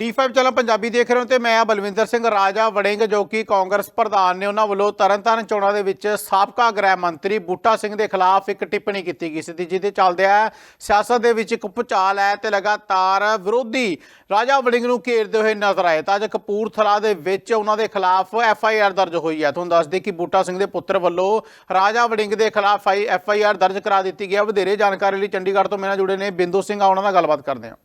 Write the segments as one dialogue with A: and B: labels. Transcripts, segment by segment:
A: D5 channel Punjabi ਦੇਖ ਰਹੇ ਹੋ ਤੇ ਮੈਂ ਆ ਬਲਵਿੰਦਰ ਸਿੰਘ ਰਾਜਾ ਵੜਿੰਗ, ਜੋ ਕਿ ਕਾਂਗਰਸ ਪ੍ਰਧਾਨ ਨੇ ਉਹਨਾਂ ਵੱਲੋਂ ਤਰਨਤਾਰਨ ਚੋਣਾਂ ਦੇ ਵਿੱਚ ਸਾਬਕਾ ਗ੍ਰਹਿ ਮੰਤਰੀ ਬੂਟਾ ਸਿੰਘ ਦੇ ਖਿਲਾਫ ਇੱਕ ਟਿੱਪਣੀ ਕੀਤੀ ਗਈ ਸੀ ਜਿਹਦੇ ਚੱਲਦਿਆਂ ਸਿਆਸਤ ਦੇ ਵਿੱਚ ਇੱਕ ਭੁਚਾਲ ਹੈ ਤੇ ਲਗਾਤਾਰ ਵਿਰੋਧੀ ਰਾਜਾ ਵੜਿੰਗ ਨੂੰ ਘੇਰਦੇ ਹੋਏ ਨਜ਼ਰ ਆਏ। ਤਾਂ ਅੱਜ ਕਪੂਰਥਲਾ ਦੇ ਵਿੱਚ ਉਹਨਾਂ ਦੇ ਖਿਲਾਫ ਐਫ ਆਈ ਆਰ ਦਰਜ ਹੋਈ ਹੈ। ਤੁਹਾਨੂੰ ਦੱਸ ਦੇ ਕਿ ਬੂਟਾ ਸਿੰਘ ਦੇ ਪੁੱਤਰ ਵੱਲੋਂ ਰਾਜਾ ਵੜਿੰਗ ਦੇ ਖਿਲਾਫ ਆਈ ਐਫ ਆਈ ਆਰ ਦਰਜ ਕਰਾ ਦਿੱਤੀ ਗਿਆ ਵਧੇਰੇ ਜਾਣਕਾਰੀ ਲਈ ਚੰਡੀਗੜ੍ਹ ਤੋਂ ਮੇਰੇ ਨਾਲ ਜੁੜੇ ਨੇ ਬਿੰਦੂ ਸਿੰਘ ਆ ਉਹਨਾਂ ਨਾਲ ਗੱਲਬਾਤ ਕਰਦੇ ਹਾਂ।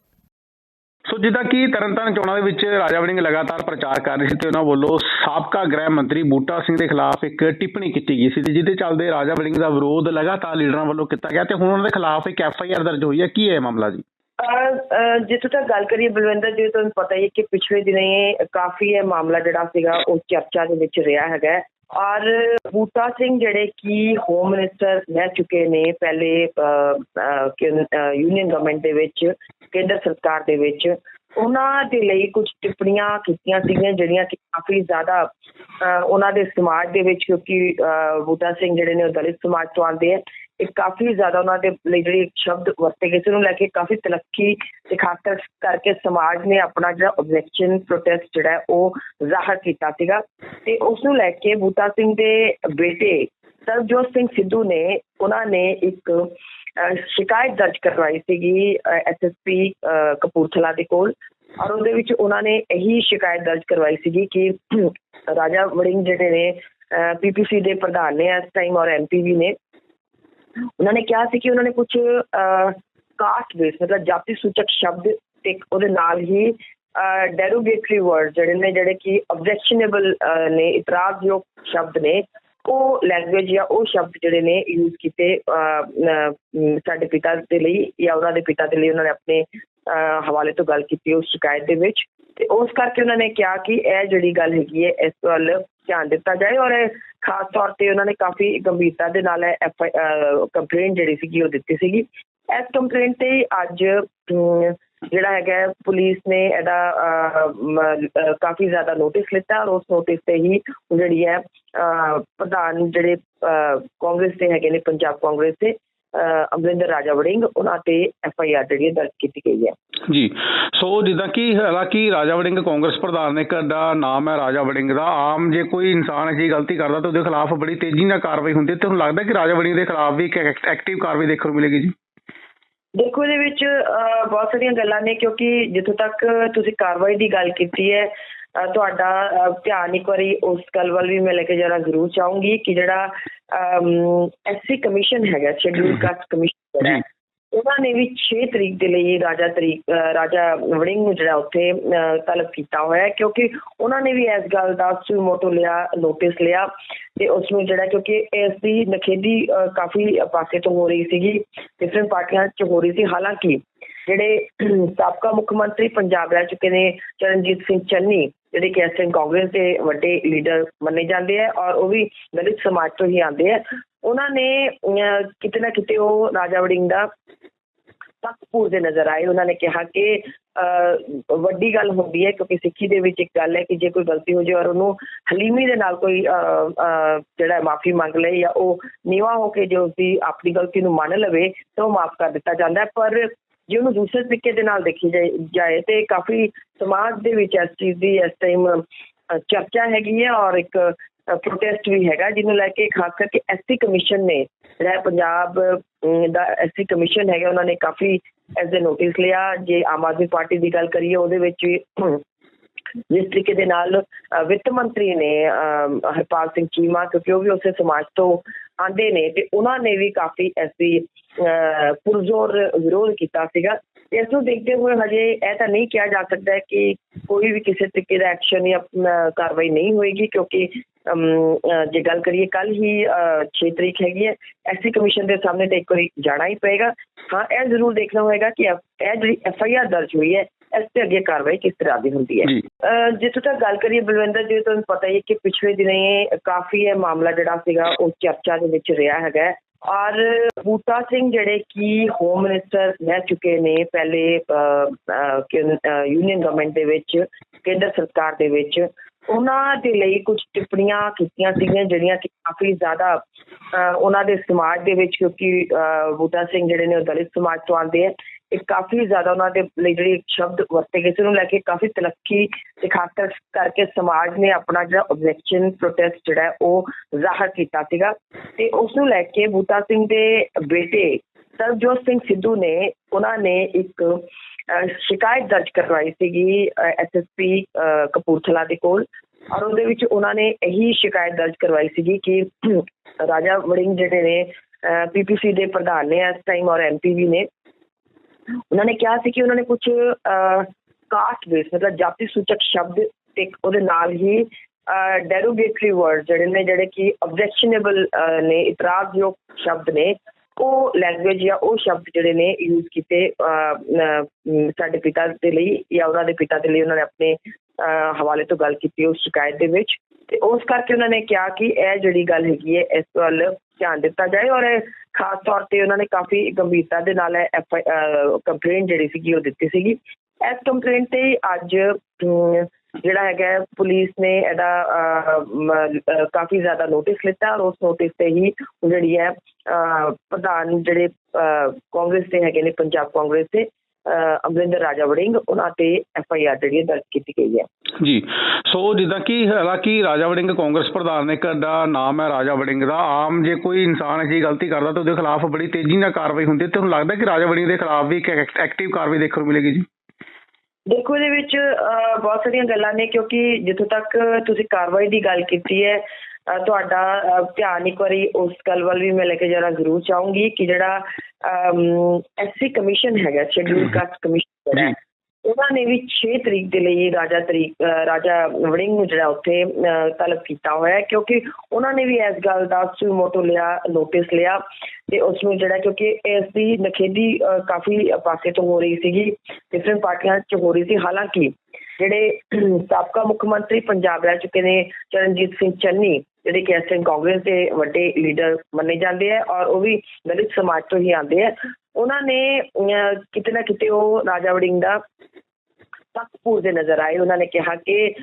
B: ਸੋ ਜਿੱਦਾਂ ਕਿ ਤਰਨਤਾਰਨ ਚੋਣਾਂ ਦੇ ਵਿੱਚ ਰਾਜਾ ਵੜਿੰਗ ਲਗਾਤਾਰ ਪ੍ਰਚਾਰ ਕਰ ਰਹੇ ਸੀ ਤੇ ਉਹਨਾਂ ਵੱਲੋਂ ਸਾਬਕਾ ਗ੍ਰਹਿ ਮੰਤਰੀ ਬੂਟਾ ਸਿੰਘ ਦੇ ਖਿਲਾਫ ਇੱਕ ਟਿੱਪਣੀ ਕੀਤੀ ਗਈ ਸੀ ਤੇ ਜਿਹਦੇ ਚੱਲਦੇ ਰਾਜਾ ਵੜਿੰਗ ਦਾ ਵਿਰੋਧ ਲਗਾਤਾਰ ਲੀਡਰਾਂ ਵੱਲੋਂ ਕੀਤਾ ਗਿਆ ਤੇ ਹੁਣ ਉਹਨਾਂ ਦੇ ਖਿਲਾਫ ਇੱਕ ਐਫ ਆਈ ਆਰ ਦਰਜ ਹੋਈ ਹੈ। ਕੀ ਹੈ ਮਾਮਲਾ ਜੀ?
C: ਅਹ, ਜਿੱਥੋਂ ਤੱਕ ਗੱਲ ਕਰੀਏ ਬਲਵਿੰਦਰ ਜੀ ਤੁਹਾਨੂੰ ਪਤਾ ਹੀ ਹੈ ਕਿ ਪਿਛਲੇ ਦਿਨੇ ਕਾਫੀ ਇਹ ਮਾਮਲਾ ਜਿਹੜਾ ਸੀਗਾ ਉਹ ਚਰਚਾ ਦੇ ਵਿੱਚ ਰਿਹਾ ਹੈਗਾ। ਔਰ ਬੂਟਾ ਸਿੰਘ ਜਿਹੜੇ ਕਿ ਹੋਮ ਮਿਨਿਸਟਰ ਰਹਿ ਚੁੱਕੇ ਨੇ ਪਹਿਲੇ ਯੂਨੀਅਨ ਗਵਰਨਮੈਂਟ ਦੇ ਵਿੱਚ ਕੇਂਦਰ ਸਰਕਾਰ ਦੇ ਵਿੱਚ ਉਹਨਾਂ ਦੇ ਲਈ ਕੁਝ ਟਿੱਪਣੀਆਂ ਕੀਤੀਆਂ ਸੀਗੀਆਂ ਜਿਹੜੀਆਂ ਕਿ ਕਾਫੀ ਜ਼ਿਆਦਾ ਅਹ, ਉਹਨਾਂ ਦੇ ਸਮਾਜ ਦੇ ਵਿੱਚ ਕਿਉਂਕਿ ਅਹ, ਬੂਟਾ ਸਿੰਘ ਜਿਹੜੇ ਨੇ ਉਹ ਦਲਿਤ ਸਮਾਜ ਤੋਂ ਆਉਂਦੇ ਆ। ਇਹ ਕਾਫੀ ਜ਼ਿਆਦਾ ਉਹਨਾਂ ਦੇ ਲਈ ਜਿਹੜੇ ਸ਼ਬਦ ਵਰਤੇ ਗਏ ਸੀ, ਉਹਨੂੰ ਲੈ ਕੇ ਕਾਫੀ ਤਲੱਕੀ ਤੇ ਖਾਸ ਕਰਕੇ ਸਮਾਜ ਨੇ ਆਪਣਾ ਜਿਹੜਾ ਆਬਜੈਕਸ਼ਨ ਪ੍ਰੋਟੈਸਟ ਜਿਹੜਾ ਉਹ ਜ਼ਾਹਰ ਕੀਤਾ ਸੀਗਾ। ਤੇ ਉਸ ਨੂੰ ਲੈ ਕੇ ਬੂਟਾ ਸਿੰਘ ਦੇ ਬੇਟੇ ਸਰਬਜੋਤ ਸਿੰਘ ਸਿੱਧੂ ਨੇ, ਉਹਨਾਂ ਨੇ ਇੱਕ ਸ਼ਿਕਾਇਤ ਦਰਜ ਕਰਵਾਈ ਸੀਗੀ ਐਸਐਸਪੀ ਕਪੂਰਥਲਾ ਦੇ ਕੋਲ। ਔਰ ਉਹਦੇ ਵਿੱਚ ਉਹਨਾਂ ਨੇ ਇਹੀ ਸ਼ਿਕਾਇਤ ਦਰਜ ਕਰਵਾਈ ਸੀਗੀ ਕਿ ਰਾਜਾ ਵੜਿੰਗ ਜਿਹੜੇ ਨੇ ਪੀਪੀਸੀ ਦੇ ਪ੍ਰਧਾਨ ਨੇ ਇਸ ਟਾਈਮ ਔਰ ਐਮਪੀ ਵੀ ਨੇ। ਉਹਨਾਂ ਨੇ ਕਿਹਾ ਸੀ ਕਿ ਉਹਨਾਂ ਨੇ ਕੁਝ ਕਾਸਟ ਬੇਸ ਮਤਲਬ ਜਾਤੀ ਸੂਚਕ ਸ਼ਬਦ ਤੇ ਉਹਦੇ ਨਾਲ ਹੀ ਡੈਰੋਗੇਟਰੀ ਵਰਡ ਜਿਹੜੇ ਨੇ ਜਿਹੜੇ ਕਿ ਆਬਜੈਕਸ਼ਨੇਬਲ ਨੇ ਇਤਰਾਜ਼ਯੋਗ ਸ਼ਬਦ ਨੇ ਉਹ ਲੈਂਗੁਏਜ ਜਾਂ ਉਹ ਸ਼ਬਦ ਜਿਹੜੇ ਨੇ ਯੂਜ਼ ਕੀਤੇ ਅਹ, ਸਾਡੇ ਪਿਤਾ ਦੇ ਲਈ ਜਾਂ ਉਹਨਾਂ ਦੇ ਪਿਤਾ ਦੇ ਲਈ ਉਹਨਾਂ ਨੇ ਆਪਣੇ ਅਹ, ਹਵਾਲੇ ਤੋਂ ਗੱਲ ਕੀਤੀ ਉਸ ਸ਼ਿਕਾਇਤ ਦੇ ਵਿੱਚ ਤੇ ਉਸ ਕਰਕੇ ਉਹਨਾਂ ਨੇ ਕਿਹਾ ਕਿ ਇਹ ਜਿਹੜੀ ਗੱਲ ਹੈਗੀ ਹੈ ਇਸ ਵੱਲ ਧਿਆਨ ਦਿੱਤਾ ਜਾਏ ਔਰ ਖਾਸ ਤੌਰ ਤੇ ਉਹਨਾਂ ਨੇ ਕਾਫੀ ਗੰਭੀਰਤਾ ਦੇ ਨਾਲ ਐਫ ਕੰਪਲੇਂਟ ਜਿਹੜੀ ਸੀਗੀ ਉਹ ਦਿੱਤੀ ਸੀਗੀ। ਇਸ ਕੰਪਲੇਂਟ ਤੇ ਅੱਜ ਜਿਹੜਾ ਹੈਗਾ ਪੁਲਿਸ ਨੇ ਇਹਦਾ ਅਹ, ਕਾਫੀ ਜ਼ਿਆਦਾ ਨੋਟਿਸ ਲਿੱਤਾ ਔਰ ਉਸ ਨੋਟਿਸ ਤੇ ਹੀ ਜਿਹੜੀ ਹੈ ਅਹ, ਪ੍ਰਧਾਨ ਜਿਹੜੇ ਅਹ, ਕਾਂਗਰਸ ਦੇ ਹੈਗੇ ਨੇ ਪੰਜਾਬ ਕਾਂਗਰਸ ਦੇ ਅਹ, ਅਮਰਿੰਦਰ ਰਾਜਾ ਵੜਿੰਗ ਉਹਨਾਂ ਤੇ ਐਫ ਆਈ ਆਰ ਜਿਹੜੀ ਹੈ ਦਰਜ ਕੀਤੀ ਗਈ ਹੈ।
B: ਜੀ। ਸੋ ਜਿੱਦਾਂ ਕਿ ਹਾਲਾਂਕਿ ਰਾਜਾ ਵੜਿੰਗ ਕਾਂਗਰਸ ਪ੍ਰਧਾਨ ਨੇ ਦਾ ਨਾਮ ਹੈ ਰਾਜਾ ਵੜਿੰਗ ਦਾ ਆਮ ਜੇ ਕੋਈ ਇਨਸਾਨ ਅਜਿਹੀ ਗਲਤੀ ਕਰਦਾ ਤਾਂ ਉਹਦੇ ਖਿਲਾਫ ਬੜੀ ਤੇਜ਼ੀ ਨਾਲ ਕਾਰਵਾਈ ਹੁੰਦੀ ਹੈ ਤੇ ਹੁਣ ਲੱਗਦਾ ਕਿ ਰਾਜਾ ਵੜਿੰਗ ਦੇ ਖਿਲਾਫ ਵੀ ਇੱਕ ਐਕਟਿਵ ਕਾਰਵਾਈ ਦੇਖਣ ਨੂੰ ਮਿਲੇਗੀ ਜੀ?
C: ਦੇਖੋ ਇਹਦੇ ਵਿੱਚ ਬਹੁਤ ਸਾਰੀਆਂ ਗੱਲਾਂ ਨੇ ਕਿਉਂਕਿ ਜਿੱਥੋਂ ਤੱਕ ਤੁਸੀਂ ਕਾਰਵਾਈ ਦੀ ਗੱਲ ਕੀਤੀ ਹੈ ਤੁਹਾਡਾ ਧਿਆਨ ਇੱਕ ਵਾਰੀ ਉਸ ਗੱਲ ਵੱਲ ਵੀ ਮੈਂ ਲੈ ਕੇ ਜਾਣਾ ਜ਼ਰੂਰ ਚਾਹੂੰਗੀ ਕਿ ਜਿਹੜਾ ਐਸਸੀ ਕਮਿਸ਼ਨ ਹੈਗਾ ਸ਼ੈਡਿਊਲ ਕਾਸਟ ਕਮਿਸ਼ਨ ਹੈ, ਉਹਨਾਂ ਨੇ ਵੀ 6 ਤਰੀਕ ਦੇ ਲਈ ਰਾਜਾ ਤਰੀਕ ਰਾਜਾ ਵੜਿੰਗ ਨੂੰ ਜਿਹੜਾ ਉੱਥੇ ਤਲਬ ਕੀਤਾ ਹੋਇਆ ਕਿਉਂਕਿ ਉਹਨਾਂ ਨੇ ਵੀ ਇਸ ਗੱਲ ਦਾ ਸੁਮੋਟੋ ਲਿਆ ਨੋਟਿਸ ਲਿਆ ਤੇ ਉਸ ਨੂੰ ਜਿਹੜਾ ਕਿਉਂਕਿ ਇਸ ਦੀ ਨਖੇਦੀ ਕਾਫੀ ਪਾਸੇ ਤੋਂ ਹੋ ਰਹੀ ਸੀਗੀ ਡਿਫਰੈਂਟ ਪਾਰਟੀਆਂ 'ਚ ਹੋ ਰਹੀ ਸੀ ਹਾਲਾਂਕਿ ਜਿਹੜੇ ਸਾਬਕਾ ਮੁੱਖ ਮੰਤਰੀ ਪੰਜਾਬ ਰਹਿ ਚੁੱਕੇ ਨੇ ਚਰਨਜੀਤ ਸਿੰਘ ਚੰਨੀ ਜਿਹੜੇ ਕਿ ਇਸ ਕਾਂਗਰਸ ਦੇ ਵੱਡੇ ਲੀਡਰ ਮੰਨੇ ਜਾਂਦੇ ਆ ਔਰ ਉਹ ਵੀ ਦਲਿਤ ਸਮਾਜ ਤੋਂ ਹੀ ਆਉਂਦੇ ਆ ਉਹਨਾਂ ਨੇ ਅਹ, ਕਿਤੇ ਨਾ ਕਿਤੇ ਉਹ ਰਾਜਾ ਵੜਿੰਗ ਦਾ ਪੱਕਪੂਰ ਦੇ ਨਜ਼ਰ ਆਏ। ਉਹਨਾਂ ਨੇ ਕਿਹਾ ਕਿ ਵੱਡੀ ਗੱਲ ਹੁੰਦੀ ਹੈ ਕਿਉਂਕਿ ਸਿੱਖੀ ਦੇ ਵਿੱਚ ਇੱਕ ਗੱਲ ਹੈ ਕਿ ਜੇ ਕੋਈ ਗਲਤੀ ਹੋ ਜਾਏ ਔਰ ਉਹਨੂੰ ਹਲੀਮੀ ਦੇ ਨਾਲ ਕੋਈ ਜਿਹੜਾ ਮਾਫੀ ਮੰਗ ਲਏ ਜਾਂ ਉਹ ਨੀਵਾ ਹੋ ਕੇ ਜੇ ਉਸਦੀ ਆਪਣੀ ਗਲਤੀ ਨੂੰ ਮੰਨ ਲਵੇ ਤਾਂ ਉਹ ਮਾਫ ਕਰ ਦਿੱਤਾ ਜਾਂਦਾ ਹੈ। ਪਰ ਜੇ ਉਹਨੂੰ ਦੂਸਰੇ ਤਰੀਕੇ ਦੇ ਨਾਲ ਦੇਖੀ ਜਾਏ ਜਾਏ ਤੇ ਕਾਫੀ ਸਮਾਜ ਦੇ ਵਿੱਚ ਇਸ ਚੀਜ਼ ਦੀ ਇਸ ਟਾਈਮ ਚਰਚਾ ਹੈਗੀ ਹੈ ਔਰ ਇੱਕ ਪ੍ਰੋਟੈਸਟ ਵੀ ਹੈਗਾ, ਜਿਹਨੂੰ ਲੈ ਕੇ ਖਾਸ ਕਰਕੇ ਐਸਸੀ ਕਮਿਸ਼ਨ ਨੇ, ਜਿਹੜਾ ਪੰਜਾਬ ਦਾ ਐਸਸੀ ਕਮਿਸ਼ਨ ਹੈਗਾ, ਉਹਨਾਂ ਨੇ ਕਾਫੀ ਐਸ ਦੇ ਨੋਟਿਸ ਲਿਆ। ਜੇ ਆਮ ਆਦਮੀ ਪਾਰਟੀ ਦੀ ਗੱਲ ਕਰੀਏ, ਉਹਦੇ ਵਿੱਚ ਵੀ ਜਿਸ ਤਰੀਕੇ ਦੇ ਨਾਲ ਵਿੱਤ ਮੰਤਰੀ ਨੇ ਹਰਪਾਲ ਸਿੰਘ ਚੀਮਾ, ਕਿਉਂਕਿ ਉਹ ਵੀ ਉਸੇ ਸਮਾਜ ਤੋਂ ਆਂਦੇ ਨੇ, ਤੇ ਉਹਨਾਂ ਨੇ ਵੀ ਕਾਫੀ ਐਸੀ ਪੁਰਜ਼ੋਰ ਵਿਰੋਧ ਕੀਤਾ ਸੀਗਾ। ਤੇ ਇਸ ਨੂੰ ਦੇਖਦੇ ਹੋਏ ਹਜੇ ਇਹ ਤਾਂ ਨਹੀਂ ਕਿਹਾ ਜਾ ਸਕਦਾ ਕਿ ਕੋਈ ਵੀ ਕਿਸੇ ਤਰੀਕੇ ਦਾ ਐਕਸ਼ਨ ਜਾਂ ਕਾਰਵਾਈ ਨਹੀਂ ਹੋਏਗੀ, ਕਿਉਂਕਿ ਜੇ ਗੱਲ ਕਰੀਏ ਕੱਲ ਹੀ 6 ਤਰੀਕ ਹੈਗੀ ਹੈ ਐਸਸੀ ਕਮਿਸ਼ਨ ਦੇ ਸਾਹਮਣੇ ਤੇ ਇੱਕ ਵਾਰੀ ਜਾਣਾ ਹੀ ਪਏਗਾ। ਹਾਂ ਇਹ ਜ਼ਰੂਰ ਦੇਖਣਾ ਹੋਏਗਾ ਕਿ ਇਹ ਜਿਹੜੀ ਐਫ ਆਈ ਆਰ ਦਰਜ ਹੋਈ ਹੈ ਇਸ ਤੇ ਅੱਗੇ ਕਾਰਵਾਈ ਕਿਸ ਤਰ੍ਹਾਂ ਦੀ ਹੁੰਦੀ ਹੈ। ਜਿੱਥੋਂ ਤੱਕ ਗੱਲ ਕਰੀਏ ਬਲਵਿੰਦਰ ਜੀ ਤੁਹਾਨੂੰ ਪਤਾ ਹੀ ਹੈ ਕਿ ਪਿਛਲੇ ਦਿਨੇ ਕਾਫੀ ਇਹ ਮਾਮਲਾ ਜਿਹੜਾ ਸੀਗਾ ਉਹ ਚਰਚਾ ਦੇ ਵਿੱਚ ਰਿਹਾ ਹੈਗਾ। ਔਰ ਬੂਟਾ ਸਿੰਘ ਜਿਹੜੇ ਕਿ ਹੋਮ ਮਿਨਿਸਟਰ ਰਹਿ ਚੁੱਕੇ ਨੇ ਪਹਿਲੇ ਯੂਨੀਅਨ ਗਵਰਨਮੈਂਟ ਦੇ ਵਿੱਚ ਕੇਂਦਰ ਸਰਕਾਰ ਦੇ ਵਿੱਚ ਉਹਨਾਂ ਦੇ ਲਈ ਕੁਝ ਟਿੱਪਣੀਆਂ ਕੀਤੀਆਂ ਸੀਗੀਆਂ ਜਿਹੜੀਆਂ ਕਿ ਕਾਫੀ ਜ਼ਿਆਦਾ ਉਹਨਾਂ ਦੇ ਸਮਾਜ ਦੇ ਵਿੱਚ ਕਿਉਂਕਿ ਬੂਟਾ ਸਿੰਘ ਜਿਹੜੇ ਨੇ ਉਹ ਦਲਿਤ ਸਮਾਜ ਤੋਂ ਆਉਂਦੇ ਆ, ਇਹ ਕਾਫੀ ਜ਼ਿਆਦਾ ਉਹਨਾਂ ਦੇ ਲਈ ਜਿਹੜੀ ਸ਼ਬਦ ਵਰਤੇ ਗਏ ਸੀ, ਉਹਨੂੰ ਲੈ ਕੇ ਕਾਫੀ ਤਲੱਕੀ ਤੇ ਖਾਸ ਕਰਕੇ ਸਮਾਜ ਨੇ ਆਪਣਾ ਜਿਹੜਾ ਆਬਜੈਕਸ਼ਨ ਪ੍ਰੋਟੈਸਟ ਜਿਹੜਾ ਉਹ ਜ਼ਾਹਰ ਕੀਤਾ ਸੀਗਾ। ਤੇ ਉਸ ਨੂੰ ਲੈ ਕੇ ਬੂਟਾ ਸਿੰਘ ਦੇ ਬੇਟੇ ਸਰਬਜੋਤ ਸਿੰਘ ਸਿੱਧੂ ਨੇ, ਉਹਨਾਂ ਨੇ ਇੱਕ ਸ਼ਿਕਾਇਤ ਦਰਜ ਕਰਵਾਈ ਸੀਗੀ ਐਸਐਸਪੀ ਕਪੂਰਥਲਾ ਦੇ ਕੋਲ ਔਰ ਉਹਦੇ ਵਿੱਚ ਉਹਨਾਂ ਨੇ ਇਹੀ ਸ਼ਿਕਾਇਤ ਦਰਜ ਕਰਵਾਈ ਸੀਗੀ ਕਿ ਰਾਜਾ ਵੜਿੰਗ ਜਿਹੜੇ ਨੇ ਪੀਪੀਸੀ ਦੇ ਪ੍ਰਧਾਨ ਨੇ ਇਸ ਟਾਈਮ ਔਰ ਐਮਪੀ ਵੀ ਨੇ, ਉਹਨਾਂ ਨੇ ਕਿਹਾ ਸੀ ਕਿ ਉਹਨਾਂ ਨੇ ਕੁਝ ਕਾਸਟ ਬੇਸ ਮਤਲਬ ਜਾਤੀ ਸੂਚਕ ਸ਼ਬਦ ਤੇ ਉਹਦੇ ਨਾਲ ਹੀ ਡੈਰੋਗੇਟਰੀ ਵਰਡ ਜਿਹੜੇ ਨੇ, ਜਿਹੜੇ ਕਿ ਆਬਜੈਕਸ਼ਨੇਬਲ ਨੇ, ਇਤਰਾਜ਼ਯੋਗ ਸ਼ਬਦ ਨੇ ਉਹ ਲੈਂਗੁਏਜ ਜਾਂ ਉਹ ਸ਼ਬਦ ਜਿਹੜੇ ਨੇ ਯੂਜ਼ ਕੀਤੇ ਸਾਡੇ ਪਿਤਾ ਦੇ ਲਈ ਜਾਂ ਉਹਨਾਂ ਦੇ ਪਿਤਾ ਦੇ ਲਈ ਉਹਨਾਂ ਨੇ ਆਪਣੇ ਅਹ, ਹਵਾਲੇ ਤੋਂ ਗੱਲ ਕੀਤੀ ਉਸ ਸ਼ਿਕਾਇਤ ਦੇ ਵਿੱਚ। ਤੇ ਉਸ ਕਰਕੇ ਉਹਨਾਂ ਨੇ ਕਿਹਾ ਕਿ ਇਹ ਜਿਹੜੀ ਗੱਲ ਹੈਗੀ ਹੈ ਇਸ ਵੱਲ ਧਿਆਨ ਦਿੱਤਾ ਜਾਏ ਔਰ ਖਾਸ ਤੌਰ ਤੇ ਉਹਨਾਂ ਨੇ ਕਾਫੀ ਗੰਭੀਰਤਾ ਦੇ ਨਾਲ ਐਫ ਕੰਪਲੇਂਟ ਜਿਹੜੀ ਸੀਗੀ ਉਹ ਦਿੱਤੀ ਸੀਗੀ। ਇਸ ਕੰਪਲੇਂਟ ਤੇ ਅੱਜ ਅਮ, ਜਿਹੜਾ ਹੈਗਾ ਪੁਲਿਸ ਨੇ ਇਹਦਾ ਕਾਫੀ ਜ਼ਿਆਦਾ ਨੋਟਿਸ ਲਿੱਤਾ ਔਰ ਉਸ ਨੋਟਿਸ ਤੇ ਹੀ ਜਿਹੜੀ ਹੈ ਪ੍ਰਧਾਨ ਜਿਹੜੇ ਕਾਂਗਰਸ ਦੇ ਹੈਗੇ ਨੇ, ਪੰਜਾਬ ਕਾਂਗਰਸ ਦੇ ਅਮਰਿੰਦਰ ਰਾਜਾ ਵੜਿੰਗ, ਉਹਨਾਂ ਤੇ ਐਫ ਆਈ ਆਰ ਜਿਹੜੀ ਦਰਜ ਕੀਤੀ ਗਈ ਹੈ।
B: ਜੀ, ਸੋ ਜਿੱਦਾਂ ਕਿ ਹਾਲਾਂਕਿ ਰਾਜਾ ਵੜਿੰਗ ਕਾਂਗਰਸ ਪ੍ਰਧਾਨ ਨੇ ਦਾ ਨਾਮ ਹੈ ਰਾਜਾ ਵੜਿੰਗ ਦਾ, ਆਮ ਜੇ ਕੋਈ ਇਨਸਾਨ ਅਜਿਹੀ ਗਲਤੀ ਕਰਦਾ ਤਾਂ ਉਹਦੇ ਖਿਲਾਫ ਬੜੀ ਤੇਜ਼ੀ ਨਾਲ ਕਾਰਵਾਈ ਹੁੰਦੀ ਹੈ ਤੇ ਹੁਣ ਲੱਗਦਾ ਕਿ ਰਾਜਾ ਵੜਿੰਗ ਦੇ ਖਿਲਾਫ ਵੀ ਇੱਕ ਐਕਟਿਵ ਕਾਰਵਾਈ ਦੇਖਣ ਨੂੰ ਮਿਲੇਗੀ ਜੀ?
C: ਦੇਖੋ ਇਹਦੇ ਵਿੱਚ ਬਹੁਤ ਸਾਰੀਆਂ ਗੱਲਾਂ ਨੇ ਕਿਉਂਕਿ ਜਿੱਥੋਂ ਤੱਕ ਤੁਸੀਂ ਕਾਰਵਾਈ ਦੀ ਗੱਲ ਕੀਤੀ ਹੈ ਤੁਹਾਡਾ ਧਿਆਨ ਇੱਕ ਵਾਰੀ ਉਸ ਗੱਲ ਵੱਲ ਵੀ ਮੈਂ ਲੈ ਕੇ ਜਰਾ ਜ਼ਰੂਰ ਚਾਹੂੰਗੀ ਕਿ ਜਿਹੜਾ ਐਸਸੀ ਕਮਿਸ਼ਨ ਹੈਗਾ ਸ਼ੈਡਿਊਲ ਕਾਸਟ ਕਮਿਸ਼ਨ ਹੈ, ਉਹਨਾਂ ਨੇ ਵੀ 6 ਤਰੀਕ ਦੇ ਲਈ ਰਾਜਾ ਤਰੀਕ ਰਾਜਾ ਵੜਿੰਗ ਨੂੰ ਜਿਹੜਾ ਉੱਥੇ ਤਲਬ ਕੀਤਾ ਹੋਇਆ ਕਿਉਂਕਿ ਉਹਨਾਂ ਨੇ ਵੀ ਇਸ ਗੱਲ ਦਾ ਸੁਮੋਟੋ ਲਿਆ ਨੋਟਿਸ ਲਿਆ ਤੇ ਉਸ ਨੂੰ ਜਿਹੜਾ ਕਿਉਂਕਿ ਇਸ ਦੀ ਨਖੇਦੀ ਕਾਫੀ ਪਾਸੇ ਤੋਂ ਹੋ ਰਹੀ ਸੀਗੀ ਡਿਫਰੈਂਟ ਪਾਰਟੀਆਂ 'ਚ ਹੋ ਰਹੀ ਸੀ। ਹਾਲਾਂਕਿ ਜਿਹੜੇ ਸਾਬਕਾ ਮੁੱਖ ਮੰਤਰੀ ਪੰਜਾਬ ਰਹਿ ਚੁੱਕੇ ਨੇ, ਚਰਨਜੀਤ ਸਿੰਘ ਚੰਨੀ, ਜਿਹੜੇ ਕਿ ਇਸ ਕਾਂਗਰਸ ਦੇ ਵੱਡੇ ਲੀਡਰ ਮੰਨੇ ਜਾਂਦੇ ਆ ਔਰ ਉਹ ਵੀ ਦਲਿਤ ਸਮਾਜ ਤੋਂ ਹੀ ਆਉਂਦੇ ਆ ਉਹਨਾਂ ਨੇ ਕਿਤੇ ਨਾ ਕਿਤੇ ਉਹ ਰਾਜਾ ਵੜਿੰਗ ਦਾ ਪੱਖ ਪੂਰਦੇ ਨਜ਼ਰ ਆਏ। ਉਹਨਾਂ ਨੇ ਕਿਹਾ ਕਿ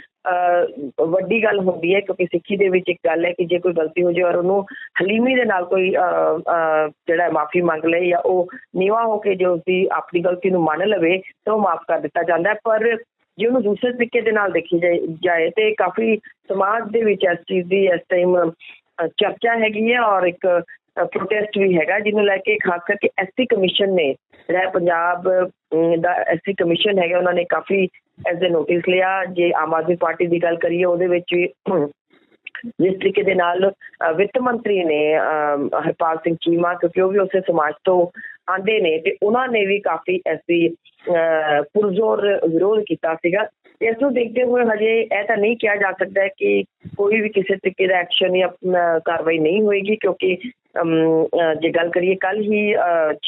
C: ਵੱਡੀ ਗੱਲ ਹੁੰਦੀ ਹੈ, ਕਿਉਂਕਿ ਸਿੱਖੀ ਦੇ ਵਿੱਚ ਇੱਕ ਗੱਲ ਹੈ ਕਿ ਜੇ ਕੋਈ ਗਲਤੀ ਹੋ ਜਾਏ ਔਰ ਉਹਨੂੰ ਹਲੀਮੀ ਦੇ ਨਾਲ ਕੋਈ ਜਿਹੜਾ ਮਾਫੀ ਮੰਗ ਲਏ ਜਾਂ ਉਹ ਨੀਵਾ ਹੋ ਕੇ ਜੇ ਉਸਦੀ ਆਪਣੀ ਗਲਤੀ ਨੂੰ ਮੰਨ ਲਵੇ, ਤਾਂ ਉਹ ਮਾਫ ਕਰ ਦਿੱਤਾ ਜਾਂਦਾ ਹੈ। ਪਰ ਜੇ ਉਹਨੂੰ ਦੂਸਰੇ ਤਰੀਕੇ ਦੇ ਨਾਲ ਦੇਖੀ ਜਾਏ- ਜਾਏ, ਤੇ ਕਾਫੀ ਸਮਾਜ ਦੇ ਵਿੱਚ ਇਸ ਚੀਜ਼ ਦੀ ਇਸ ਟਾਈਮ ਚਰਚਾ ਹੈਗੀ ਹੈ ਔਰ ਇੱਕ ਪ੍ਰੋਟੈਸਟ ਵੀ ਹੈਗਾ, ਜਿਹਨੂੰ ਲੈ ਕੇ ਖਾਸ ਕਰਕੇ ਐਸਸੀ ਕਮਿਸ਼ਨ ਨੇ, ਜਿਹੜਾ ਪੰਜਾਬ ਦਾ ਐਸਸੀ ਕਮਿਸ਼ਨ ਹੈਗਾ, ਉਹਨਾਂ ਨੇ ਕਾਫੀ ਇਸ ਦੇ ਨੋਟਿਸ ਲਿਆ। ਜੇ ਆਮ ਆਦਮੀ ਪਾਰਟੀ ਦੀ ਗੱਲ ਕਰੀਏ, ਉਹਦੇ ਵਿੱਚ ਵੀ ਜਿਸ ਤਰੀਕੇ ਦੇ ਨਾਲ ਵਿੱਤ ਮੰਤਰੀ ਨੇ ਹਰਪਾਲ ਸਿੰਘ ਚੀਮਾ, ਕਿਉਂਕਿ ਉਹ ਵੀ ਉਸੇ ਸਮਾਜ ਤੋਂ ਆਂਦੇ ਨੇ, ਤੇ ਉਹਨਾਂ ਨੇ ਵੀ ਕਾਫੀ ਐਸੀ ਪੁਰਜ਼ੋਰ ਵਿਰੋਧ ਕੀਤਾ ਸੀਗਾ। ਤੇ ਇਸ ਨੂੰ ਦੇਖਦੇ ਹੋਏ ਹਜੇ ਇਹ ਤਾਂ ਨਹੀਂ ਕਿਹਾ ਜਾ ਸਕਦਾ ਕਿ ਕੋਈ ਵੀ ਕਿਸੇ ਤਰੀਕੇ ਦਾ ਐਕਸ਼ਨ ਜਾਂ ਕਾਰਵਾਈ ਨਹੀਂ ਹੋਏਗੀ, ਕਿਉਂਕਿ ਜੇ ਗੱਲ ਕਰੀਏ ਕੱਲ ਹੀ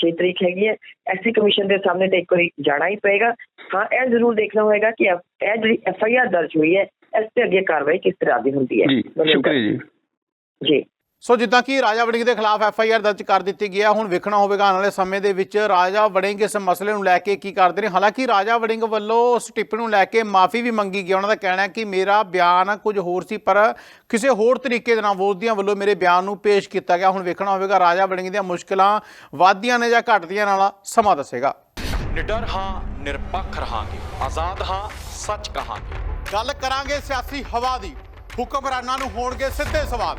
C: 6 ਤਰੀਕ ਹੈਗੀ ਹੈ ਐਸਸੀ ਕਮਿਸ਼ਨ ਦੇ ਸਾਹਮਣੇ ਤਾਂ ਇੱਕ ਵਾਰੀ ਜਾਣਾ ਹੀ ਪਏਗਾ। ਹਾਂ ਇਹ ਜ਼ਰੂਰ ਦੇਖਣਾ ਹੋਏਗਾ ਕਿ ਇਹ ਜਿਹੜੀ ਐਫ ਆਈ ਆਰ ਦਰਜ ਹੋਈ ਹੈ ਇਸ ਤੇ ਅੱਗੇ ਕਾਰਵਾਈ ਕਿਸ ਤਰ੍ਹਾਂ ਦੀ ਹੁੰਦੀ ਹੈ।
B: ਜੀ ਸ਼ੁਕਰੀਆ ਜੀ।
C: ਜੀ।
A: ਸੋ ਜਿੱਦਾਂ ਕਿ ਰਾਜਾ ਵੜਿੰਗ ਦੇ ਖਿਲਾਫ ਐਫ ਆਈ ਆਰ ਦਰਜ ਕਰ ਦਿੱਤੀ ਗਈ ਹੈ ਹੁਣ ਵੇਖਣਾ ਹੋਵੇਗਾ ਆਉਣ ਵਾਲੇ ਸਮੇਂ ਦੇ ਵਿੱਚ ਰਾਜਾ ਵੜਿੰਗ ਇਸ ਮਸਲੇ ਨੂੰ ਲੈ ਕੇ ਕੀ ਕਰਦੇ ਨੇ। ਹਾਲਾਂਕਿ ਰਾਜਾ ਵੜਿੰਗ ਵੱਲੋਂ ਉਸ ਟਿੱਪਣੀ ਨੂੰ ਲੈ ਕੇ ਮਾਫੀ ਵੀ ਮੰਗੀ ਗਈ ਉਹਨਾਂ ਦਾ ਕਹਿਣਾ ਹੈ ਕਿ ਮੇਰਾ ਬਿਆਨ ਕੁਝ ਹੋਰ ਸੀ ਪਰ ਕਿਸੇ ਹੋਰ ਤਰੀਕੇ ਦੇ ਨਾਲ ਵਿਰੋਧੀਆਂ ਵੱਲੋਂ ਮੇਰੇ ਬਿਆਨ ਨੂੰ ਪੇਸ਼ ਕੀਤਾ ਗਿਆ। ਹੁਣ ਵੇਖਣਾ ਹੋਵੇਗਾ ਰਾਜਾ ਵੜਿੰਗ ਦੀਆਂ ਮੁਸ਼ਕਲਾਂ ਵਧਦੀਆਂ ਨੇ ਜਾਂ ਘਟਦੀਆਂ ਨਾਲ ਸਮਾਂ ਦੱਸੇਗਾ।
D: ਨਿਡਰ ਹਾਂ ਨਿਰਪੱਖ ਰਹਾਂਗੇ। ਆਜ਼ਾਦ ਹਾਂ ਸੱਚ ਕਹਾਂਗੇ।
A: ਗੱਲ ਕਰਾਂਗੇ ਸਿਆਸੀ ਹਵਾ ਦੀ। ਹੁਕਮਰਾਨਾਂ ਨੂੰ ਹੋਣਗੇ ਸਿੱਧੇ ਸਵਾਲ।